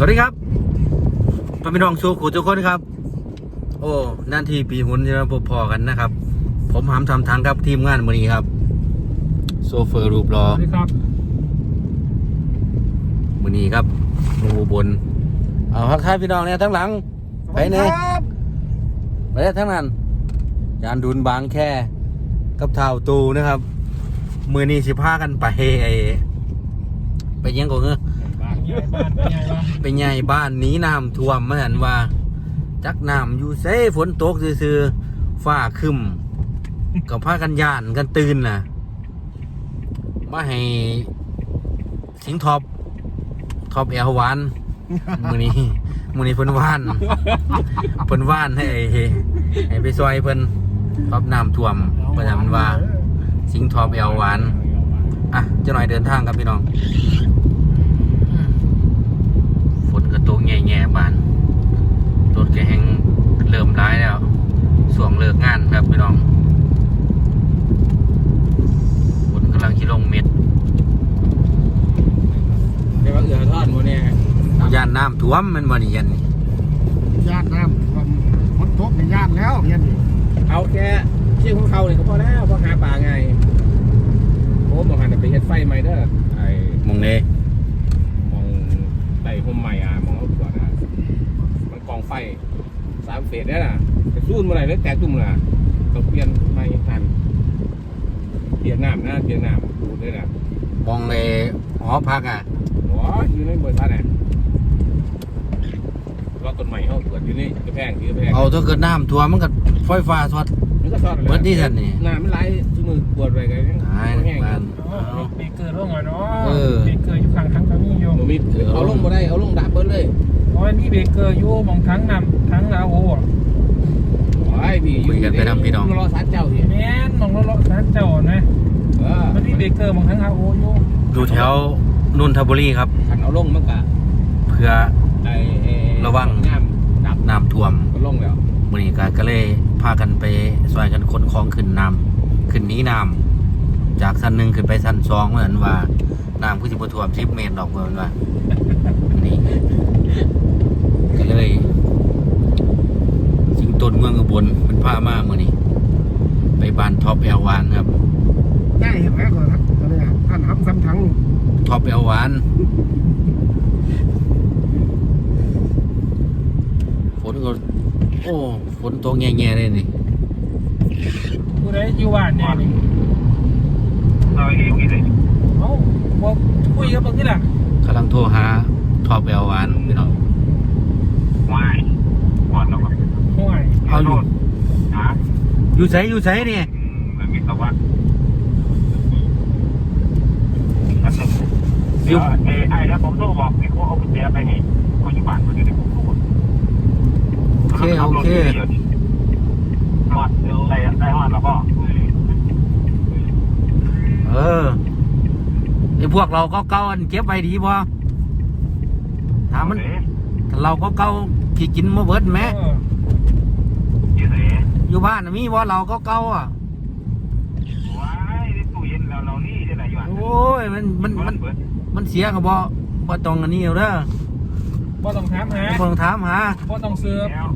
สวัสดีครับพ่อพี่น้องสู่ขู่ทุกคนครับ โอ้นาทีปีหุ่นจะมาพบพอกันนะครับ ผมหามทำทางครับทีมงานมือนี้ครับ โซเฟอร์รูปรอสวัสดีครับมือนี้ครับหมูบนเอาทักทายพี่น้องเนี่ยทั้งหลัง ไปไหนไปได้ทั้งนั้นยานดุนบางแค่กับเท่าตูนะครับ มือนี้สิพากันไปไอ้ไปยังก่อนเงอ ไปใหญ่บ้านนี้น้ำท่วมเมาหันว่า จักน้ำอยู่เซ่ฝนตกซื่อๆฟ้าคึมกับพากันยานกันตื่นน่ะ มาให้สิงท็อปท็อปแอลวานมือนี้มือนี้เพิ่นว่านเพิ่นว่านให้ให้ไปซอยเพิ่นท็อปน้ำท่วมเพิ่นว่ามันว่า สิงท็อปแอลวานอะเจะหน่อยเดินทางครับพี่น้อง ตกแง่ๆบานรถแกแหงเริ่มร้ายแล้วส่วงเลิกงานครับพี่น้องฝนกำลังชิลงเม็ดเดี๋ยวว่าเอือทอดหมดเนี่ยย่านน้ำท่วมแมันบ่นี่ยันนี่ญาติน้ำความฝนตกในญาติแล้วเยันนี่เอาแค่เชี่ยของเขาเนี่ยก็พอแล้วพอหาปลาไงโอ้มองหันไปเฮ็ดไฟใหม่เด้อไอ้มองเลยมองไต่ห่มใหม่อะมองเอาตัวนะมันกองไฟสามเฟสเนี่ยน่ะจะสู้เมื่อไหร่แล้วแตกตุ่มน่ะต้องเปลี่ยนใหม่ทันเปลี่ยนน้ำนะเปลี่ยนน้ำดูด้วยนะมองเลยหอพักอะโอ้ยอยู่ในบริษัทน่ะรอต้นใหม่เขาเกิดอยู่นี่กระแพงที่กระแพงเอาถ้าเกิดน้ำท่วมมันก็ไฟฟ้าสดมันก็ทอดเลยเบิดนี่ท่านนี่น้ำมันไหลที่มือปวดไปกันตายแห้งบ้านอ๋อเอาเบเกอร์ร่วงเหรอเนาะเออเบเกอร์อยู่ข้างทั้งก็มีอยู่มันมีเอาลงมาได้เอาลงดับเบิ้ลเลยเพ ราะว่านี่เบเกอร์อยู่หมองทั้งนำทั้งลาโออะโอ้ยพี่รอสารเจ้าพี่แม่นหมองรถรถนั้นเจ้านะเออมันนี่เบเกอร์หมองทั้งลาโออยู่อยู่แถวนนทบุรีครับ ขันเอาลงมันกะเพื่อไอ้ระวัง น้ำดับน้ำท่วมก็ลงแล้วมือนี้ก็ก็เลยพากันไปซอยกันคนคลองขึ้นน้ำขึ้นหนี้น้ำจากชั้นหนึ่งขึ้นไปชั้นสองเหมือนว่าน้ำคือสิบท่วมสิบเมตรดอกเหมือนว่านี่ ก็เลยสิงต้นเมืองอุบลเป็นผ้ามามือนี้ไปบ้านท็อปแอลวานครับได้เห็นไหมก่อนครับตอนนี้ท่านทำซ้ำทั้งท็อปแอลวานฝนก็โอ้ฝนตกแง่ๆเลยนี่ผู้ใดอยู่บ้านเนี่ยนี่เราเองนี่เลยเอ้าบอกคุยกับมึงนี่แหละกำลังโทรหาท็อปแอลวานพี่น้อง ว่ายก่อนเราก็ห่วยเอาอยู่หาอยู่ไสอยู่ไสนี่มันมีตะวันอันหนึ่งเดี๋ยวเอไอ้แล้วผมต้องบอกให้เขาเอากุญแจไปนี่คนอยู่บ้านคนอยู่ในกรุงเทพโอเคโอเคหมดได้ได้หอดแล้วก็เออไอพวกเราก็เก่าๆอันเก็บไว้ดีบ่ถามมันถ้า เราก็เก่าที่กินมาเบิดแหมเออยี่สิบอยู่บ้านน่ะมีบ่เราก็เก่าอะว้ายในตู้เย็นเราเรานี่ได้ไหนอยู่อะโอ้ยมันมันมันมันเสียก็บ่บ่ต้องอันนี้เอาเด้อบ่ต้องถามหาบ่ต้องถามหาบ่ต้องซื้อแล้ว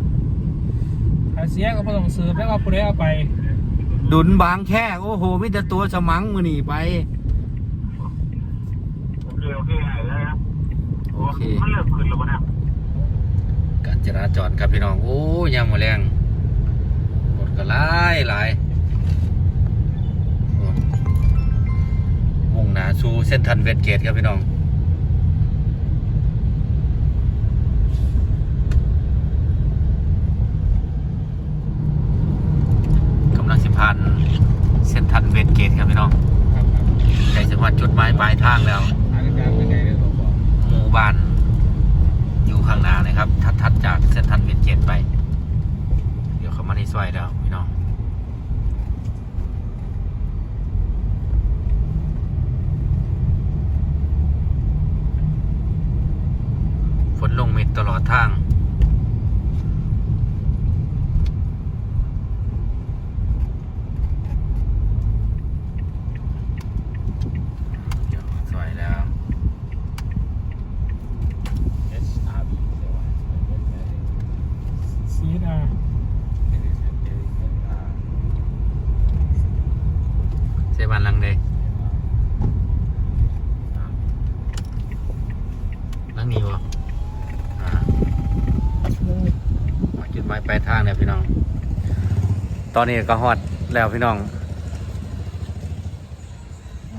ถ้าเสียก็บ่ต้องซื้อแล้วก็ผู้ใดเอาไป ดุนบางแค่โอ้โหมีแต่ตัวสมังมื้อนี้ไปโอเคโอเคเลยครับโอเคมันเริ่มขึ้นแล้วนะการ จราจรครับพี่น้อง โอ้ยยามมื้อแรงรถก็หลายหลายโอ้มุ่งหน้าสู่เส้นทันเวสเกตครับพี่น้องกำลังสิผ่านเส้นทันเวสเกตครับพี่น้องใกล้จะมาจุดหมายปลายทางแล้วอาการเป็นไงเนี่ยผมบอกหมู่บ้านอยู่ข้างหน้านะครับ ทัดทัด จากเส้นทันเวียนเจ็ดไป เดี๋ยวเขามาในซอยแล้วพี่น้อง ฝนลงเม็ดตลอดทาง เดี๋ยวซอยแล้ว เอสอาร์ ทั้งนี้วะอ่ามาจุดหมายป ลายทางเนี่ยพี่น้อง ตอนนี้ก็ฮอดแล้วพี่น้อง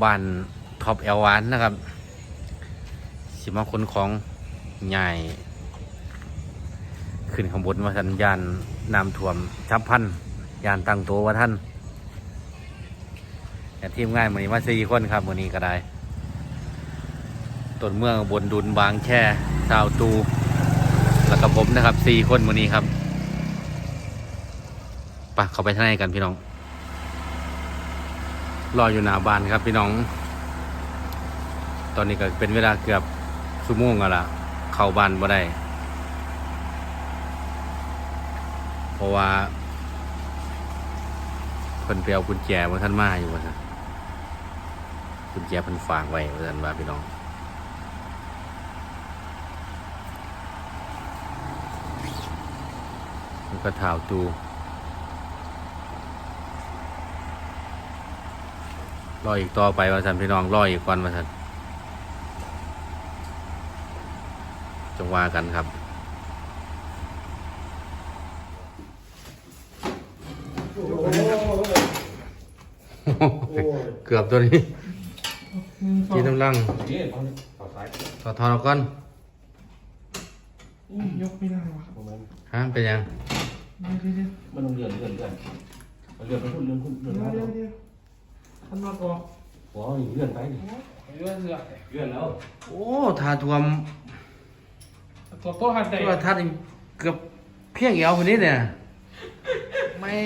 บ้านท็อปเอลวานนะครับสิมาคนของใหญ่ขึ้นข้างบนว่าสัญญาณน้ำท่วมชับพันยานตั้งตัวว่าท่านแต่ทีมงานมือนี้มาสี่คนครับมือนี้ก็ได้ต้นเมืองบนดุนบางแช่สาวตู แล้วก็ผมนะครับสี่คนมือนี้ครับ ปะเขาไปข้างในกันพี่น้อง รออยู่หน้าบ้านครับพี่น้อง ตอนนี้ก็เป็นเวลาเกือบชั่วโมงแล้วล่ะ เข้าบ้านบ่ได้ เพราะว่าเพิ่นไปเอากุญแจมาท่านมาอยู่ว่าซั่นกุญแจเพิ่นฝากไว้ว่าท่านว่าพี่น้องก็ถ่าวตู รออีกต่อไปว่าสันพี่น้องรออีกก่อนว่าสันจงว่ากันครับเกือบตัวนี้กินน้ำลังนี่ตอนต่อสายถอดถอดออกก่อนอุ้ยยกไม่ได้วะประมาณฮะเป็นยังเดี๋ยวเดี๋ยวมันต้องเลื่อนเลื่อนเลื่อนเลื่อนไปพุ่นเลื่อนพุ่นเลื่อน เดี๋ยวมาเดี๋ยวเดี๋ยวขันน็อตออกโอ้ยเลื่อนไปนี่เลื่อนเสือเลื่อนแล้วโอ้ทาทวมตัวโต๊ะหัดได้ตัวทัดนี่เกือบเพียงเอวคนนี้เนี่ยแม่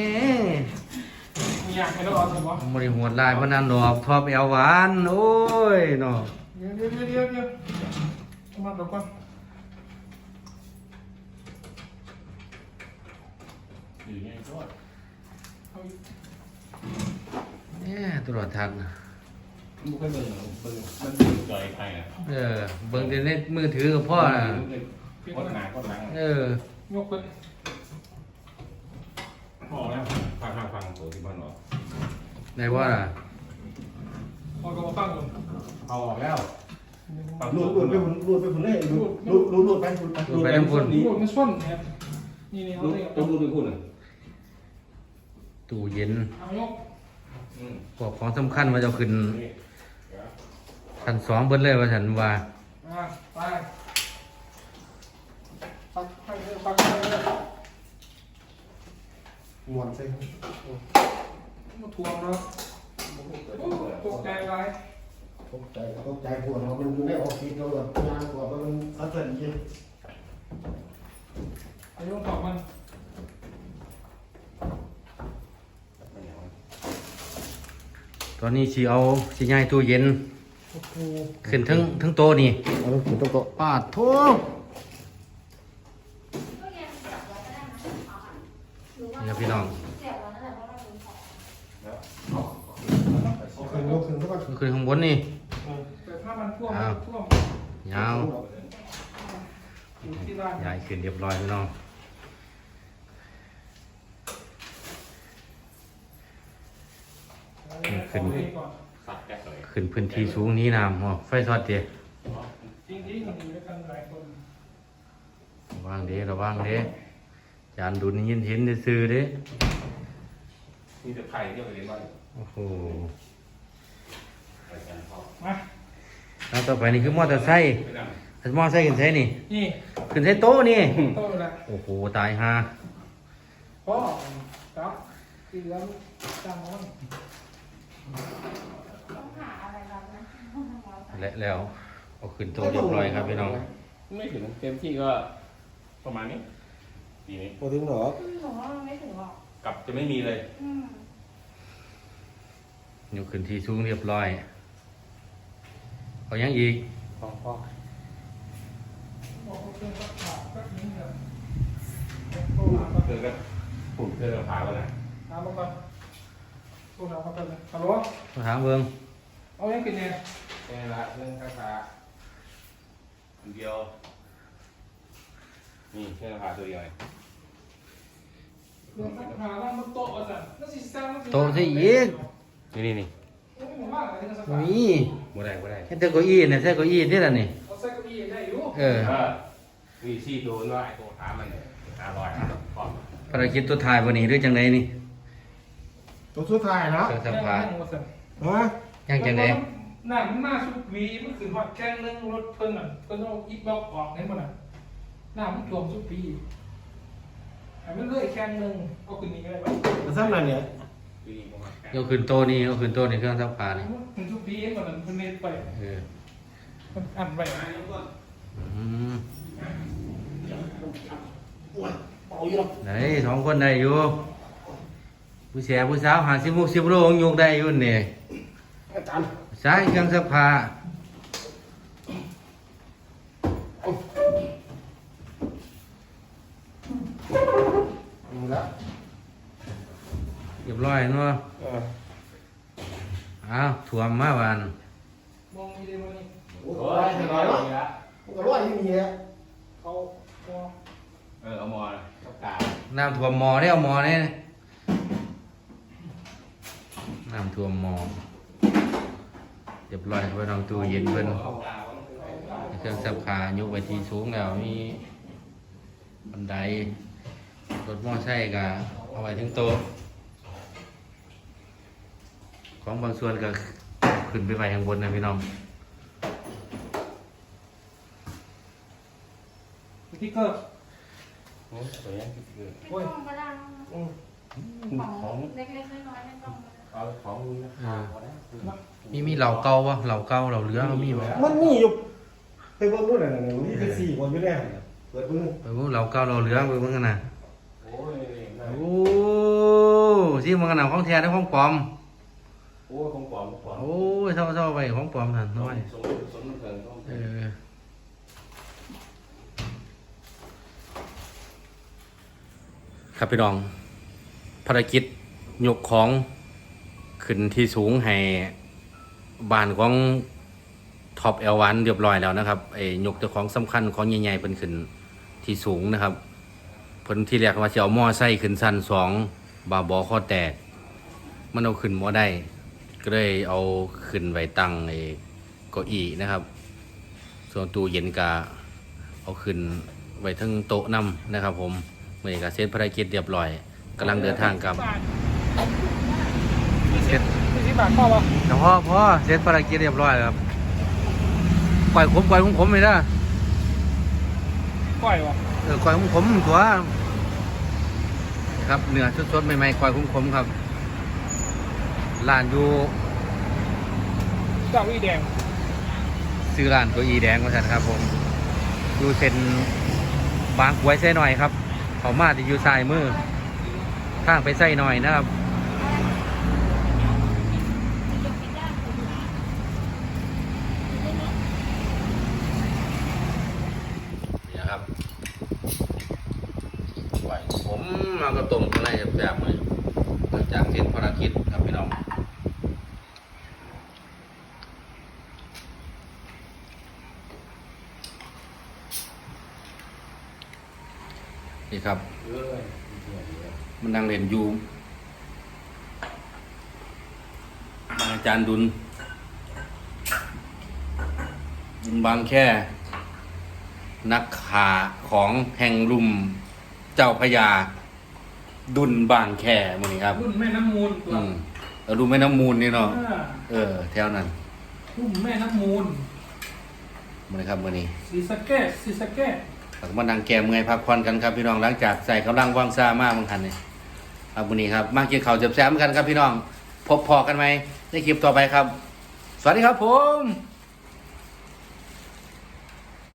มีอยากให้เราเอาสิวะบริหัวลายพนันดอกทอบเอวหวานโอ้ยเนาะเดี๋ยวเดี๋ยวเดี๋ยวเดี๋ยวเดี๋ยวขันน็อตออกก่อนอยู่ไงก็ เอาอีกเนี่ยตลอดทัน มันไม่ค่อยเบิ่งหรอกเบิ่งมันเบิ่งจอยใครอะเออ เบิ่งแต่ในมือถือกับพ่อน่ะปิดกดก่อนหนากดหลังเออ ยกขึ้นพอแล้วฟังฟังฟังโอ้ที่บ้านหรอในว่าน่ะพอกระบอกตั้งก่อนเอาออกแล้วฟังรูดรูดไปหุ่นรูดไปหุ่นเลยรูดรูดรูดรูดไปรูดไปดูไปทั้งคนนี่มันส้นเนี่ยนี่นี่เขารูดเรียกต้องรูดไปพุ่นอะตู้เย็นเอายกอืม พวกของสำคัญว่าจะขึ้นนี่ชั้นสองเบิ้เลยว่าฉันว่าอ่าไปปักไปเลยปักไปเลยหมวนใส่มาทวงเนาะโอ้ตกใจไรตกใจตกใจปวดเรามันอยู่ในออฟฟิศเราแบบงานปวดมันอัศจรรย์อายุตอบมัน ตอนนี้สิเอาสิย้ายตู้เย็นโอ้โหขึ้นทั้งทั้งโต๊ะนี่เอาลูกต้องก็ปาดโทนี่ครับพี่น้องขึ้นยกขึ้นทุกคนขึ้นข้างบนนี่แต่ถ้ามันท่วมอ้าวท่วมยาวอยู่ที่ร้านย้ายขึ้นเรียบร้อยพี่น้อง ขึ้นสับแก๊สเลยขึ้นพื้นที่สูงนี้น้ำหัวไฟทอดเดียจริงจริงๆอยู่ด้วยกันหลายคนระวังเด้ระวังเด้จานดุนยินเห็นได้ซื้อเด้มีแต่ไข่ที่เราเรียนว่าโอ้โหไปกันพ่อมาแล้วต่อไปนี่คือมอเตอร์ไซค์ไปนั่งถ้ามอเตอร์ไซค์ขึ้นใช้นี่นี่ขึ้นใช้โต๊ะนี่โต๊ะละโอ้โหตายห่าพ่อครับที่แล้วจ้างมัน และแล้วเอาขึ้นโต๊ะเรียบร้อยครับพี่น้อง ไม่ถึงเต็มที่ก็ประมาณนี้ปีนี้พอถึงหรอหนูว่ามันไม่ถึงหรอกกลับจะไม่มีเลย อืมยกขึ้นที่สูงเรียบร้อย เอายังอีกพ่อพ่อบอกว่าเป็นรักษาก็ยิงแบบโทรหาก่อนเธอก็ปุ่นเธอก็พาแล้วนะหามาก่อน โทรหาเขาก่อนเลยฮัลโหลมาถามเบิ่งเอายังกินเนี่ยแค่ละเรื่องคาถาอันเดียว นี่แค่คาถาตัวเดียวเองเรื่องหาว่ามันโต๊ะอะจ้ะนั่นสิสร้างมันสิโต๊ะที่อีกนี่นี่นี่โอ้ยหมู่บ้านอะไรกันสักมีบ่ได้บ่ได้แค่เต้าเก้าอี้เนี่ยใช่เก้าอี้นี่แหละนี่ เอาใส่เก้าอี้ได้อยู่เเออมีซี่โดนว่าไอ้ตัวขามันหาลอยพร้อมภารกิจตัวท้ายวันนี้หรือจังไดนี่ ตัวสุดท้ายนะเครื่องซักผ้าฮะยังจังไดหน้ามันมาสุดวีมันคือฮอดแข้งนึงรถเพิ่นน่ะเพิ่นเอาอีบล็อกออกให้มันน่ะหน้ามันท่วมสุดปีให้มันเลยแข้งนึงเอาขึ้นนี่ก็ได้ปะแต่ซ้ำนั่นเนี่ยปีประมาณแปดยกขึ้นโตะนี่ยกขึ้นโตะนี่เครื่องซักผ้านี่มันสุดปีให้มันนั่นเพิ่นเน็ตไปเออมันอันไว้อืมเป่าอยู่หรอกไหนสองคนได้อยู่ ผู้แชร์ผู้สาวหาสิบหกสิบโลยกได้อยู่นี่อาจารย์ใช้เครื่องซักผ้าอยู่แล้วเรียบร้อยเนาะเอออ้าวถ่วมมาวันมองนี่ได้บ่นี่โอ้โอ้ยยเห็นร้ไหมอยเนาะนี่ละมันก็ร้อยที่มีเนี่ยเขาพอเออเอามอนะกับตาน้ำท่วมหมอได้เอาหมอเนี่ย น้ำท่วมหมอเรียบร้อยไว้ลองตู้เย็นเพิ่นเอาตาเครื่องซักผ้ายกไปที่สูงแล้วมีบันไดรถมอไซค์ก็เอาไว้ถึงโต๊ะของบางส่วนก็ขึ้นไปไว้ข้างบนนะพี่น้องสติ๊กเกอร์โอ้ยสวยยังที่เกิดโอ้ยก็ได้อืมของเล็กๆน้อยๆไม่ต้องก็ได้ เอาของมึงนะข้าวก็ได้มีมีเหล่าเก่าวะเหล่าเก่าเหล่าเหลือเขามีไหมมันมีอยู่ไปเบิ่งนู่นน่ะนี่มีเป็นสี่คนอยู่แล้วเปิดเบิ่งไปพวกเหล่าเก่าเหล่าเหลือไปเบิ่งกันนะโอ้ยน่าโอ้ที่มันกันหนาของแท้ได้ของปลอม โอ้ยของปลอมของปลอมโอ้ยเท่าเท่าไปของปลอมทันน้อยสมสมเกินต้องเออครับพี่น้องภารกิจยกของ ขึ้นที่สูงให้บ้านของท็อปเอลวันเรียบร้อยแล้วนะครับไอ้ยกเจ้าของสำคัญของใหญ่ๆเป็นขึ้นที่สูงนะครับเพิ่นที่แรกว่าจะเอาหม้อไส้ขึ้นสั้นสองบาบอข้อแตก มันเอาขึ้นบ่ได้ก็เลยเอาขึ้นไว้ตั้งไอ้เก้าอี้นะครับ ส่วนตู้เย็นก็เอาขึ้นไว้ทั้งโต๊ะนํนะครับ ผมเมื่อนี้ก็เสร็จภารกิจเรียบร้อยกำลังเดินทางกลับ เสร็จยี่สิบบาทพอปะแต่พ่อพ่อเสร็จภารกิจเรียบร้อยแล้วครับก่อยขมก่อยขมขมเลยนะก้อยวะเออก่อยขมขมตัวครับเนื้อสดๆใหม่ๆก่อยขมขมครับร้านอยู่เจ้าอีแดงซื้อร้านเก้าอี้แดงมาสันครับผมอยู่เส้นบางกวยไส้หน่อยครับเขามาที่อยู่ซ้ายมือทางไปไส้หน่อยนะครับ นี่นะครับไหวผมมากระต้มอะไร แบบๆเลยหลังจากเสร็จภารกิจครับพี่น้องนี่ครับ มันนั่งเรียนอยู่บางอาจารย์ดุลดุลบางแค่ นักขาของแห่งลุ่มเจ้าพญา ดุลบางแค่มือนี้ครับ รุ่นแม่น้ำมูลตัวอืมเราดูแม่น้ำมูลนี่เนาะ อ่าเออ แถวนั้นรุ่นแม่น้ำมูลมือนี้ครับมือนี้สีสะเกตสีสะเกตเรามานั่งแก้เมื่อยพักผ่อนกันครับพี่น้องหลังจากใส่กำลังว่างซ่ามากบางทันนี่ครับมือนี้ครับ มากินข้าวเจ็บแซมกันครับพี่น้อง พบพอกันไหมในคลิปต่อไปครับ สวัสดีครับผม